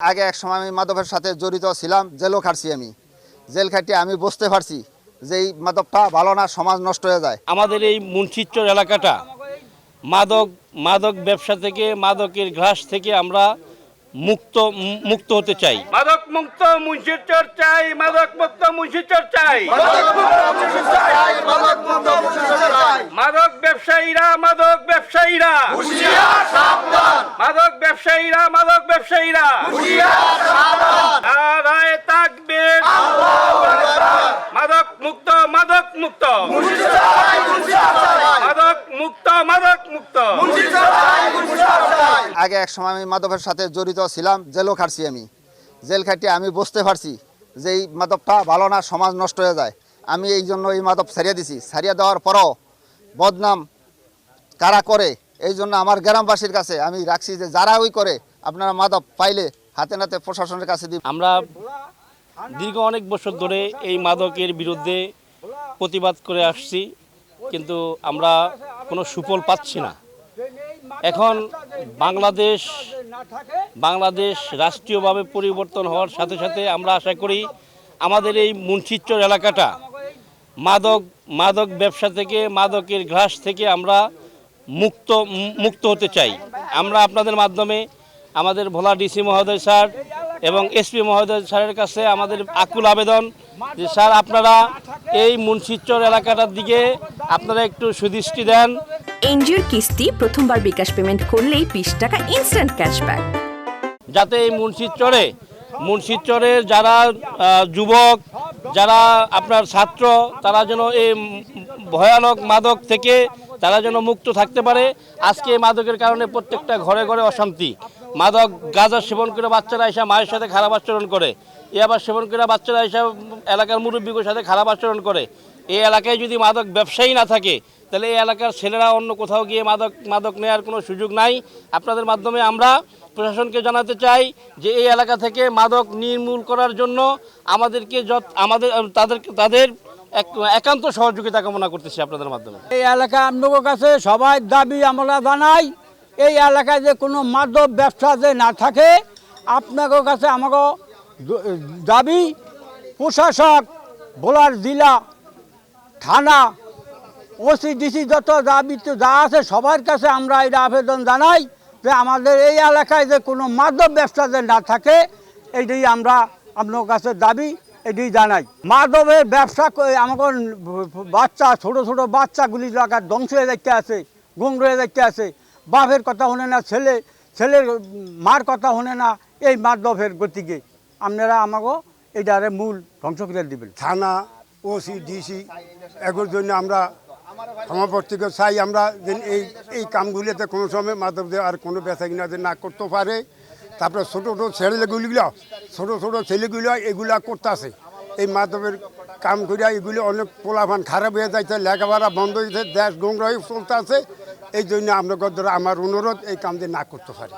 আগে এক সময় আমি মাদকের সাথে জড়িত ছিলাম জেলও খাটছি আমি। জেল খাটিয়ে আমি বুঝতে পারছি যে এই মাদকটা ভালো না সমাজ নষ্ট হয়ে যায়। আমাদের এই মুন্সিচর এলাকাটা মাদক মাদক ব্যবসা থেকে মাদকের ঘাস থেকে আমরা মুক্ত মুক্ত হতে চাই। মাদক মুক্ত মুন্সিচর চাই মাদক মুক্ত মুন্সিচর চাই। মাদক ব্যবসায়ীরা মাদক ব্যবসায়ীরা। মাদক ব্যবসায়ীরা মাদক ব্যবসায়ীরা। মাদক মুক্ত মাদক মুক্ত। মাদক মুক্ত মাদক মুক্ত। আগে এক সময় আমি মাদকের সাথে জড়িত ছিলাম, জেলও খাটছি আমি। জেল খাটিয়ে আমি বুঝতে পারছি যে এই মাদকটা ভালো না, সমাজ নষ্ট হয়ে যায়। আমি এই জন্য এই মাদক ছাড়িয়ে দিছি। ছাড়িয়ে দেওয়ার পরও বদনাম কারা করে? এই জন্য আমার গ্রামবাসীর কাছে আমি রাখছি যে যারা ওই করে, আপনারা মাদক পাইলে হাতে নাতে প্রশাসনের কাছে দিন আমরা দীর্ঘ অনেক বছর ধরে এই মাদকের বিরুদ্ধে প্রতিবাদ করে আসছি, কিন্তু আমরা কোনো সুফল পাচ্ছি না। এখন বাংলাদেশ বাংলাদেশ রাষ্ট্রীয়ভাবে পরিবর্তন হওয়ার সাথে সাথে আমরা আশা করি আমাদের এই মুন্সিচর এলাকাটা মাদক মাদক ব্যবসা থেকে, মাদকের ঘাস থেকে আমরা মুক্ত মুক্ত হতে চাই। আমরা আপনাদের মাধ্যমে আমাদের ভোলা ডিসি মহোদয় স্যার এবং এসপি মহোদয় স্যারের কাছে আমাদের আকুল আবেদন যে স্যার আপনারা এই মুন্সিচর এলাকাটার দিকে আপনারা একটু সুদৃষ্টি দেন। এনজিওর কিস্তি প্রথমবার বিকাশ পেমেন্ট করলেই বিশ টাকা ইনস্ট্যান্ট ক্যাশব্যাক যাতে এই মুন্সিচরে মুন্সিচরের যারা যুবক যারা আপনার ছাত্র, তারা যেন এই ভয়ানক মাদক থেকে তারা যেন মুক্ত থাকতে পারে। আজকে এই মাদকের কারণে প্রত্যেকটা ঘরে ঘরে অশান্তি। মাদক গাঁজা সেবন করে বাচ্চারা এসে মায়ের সাথে খারাপ আচরণ করে। এ আবার সেবন করে বাচ্চারা এসে এলাকার মুরব্বীদের সাথে খারাপ আচরণ করে। এই এলাকায় যদি মাদক ব্যবসায়ী না থাকে তাহলে এই এলাকার ছেলেরা অন্য কোথাও গিয়ে মাদক মাদক নেওয়ার কোনো সুযোগ নাই। আপনাদের মাধ্যমে আমরা প্রশাসনকে জানাতে চাই যে এই এলাকা থেকে মাদক নির্মূল করার জন্য আমাদেরকে যত, আমাদের, তাদের তাদের এক- একান্ত সহযোগিতা কামনা করতেছি আপনাদের মাধ্যমে। এই এলাকা আপনাদের কাছে সবাই দাবি আমরা জানাই, এই এলাকায় যে কোনো মাদক ব্যবসা যে না থাকে, আপনাদের কাছে আমাকে দাবি প্রশাসক, ভোলার জেলা, থানা ওসি ডিসি যত দাবি তো যা আছে, সবার কাছে আমরা এটা আবেদন জানাই যে আমাদের এই এলাকায় যে কোনো মাদক ব্যবসা যে না থাকে এইটাই আমরা আপনার কাছে দাবি এটি জানাই। মাদকের ব্যবসা আমাকে বাচ্চা, ছোট ছোট বাচ্চাগুলি এলাকার ধ্বংস হয়ে দেখতে আছে গুম হয়ে দেখতে আছে, বাপের কথা শোনে না, ছেলে, ছেলের মার কথা শোনে না, এই মাদকের গতিকে আপনারা আমাকে এইটারে মূল ধ্বংস করে দিবেন। থানা, ওসি, ডিসি, এগুলোর জন্য আমরা থেকে চাই আমরা যে এই এই কামগুলিতে কোনো সময় দিয়ে আর কোনো বেচা কিনা যে না করতে পারে। তারপরে ছোটো ছোটো ছেলেগুলিগুলো, ছোটো ছোটো ছেলেগুলো এগুলা করতেছে। এই মাদকের কাম করিয়া এগুলি অনেক পোলাভান খারাপ হয়ে যাইছে লেখাপড়া বন্ধ হয়েছে দেশ গোংরা হয়ে চলতে আছে এই জন্য আমরা আমার অনুরোধ, এই কাম দিয়ে না করতে পারে।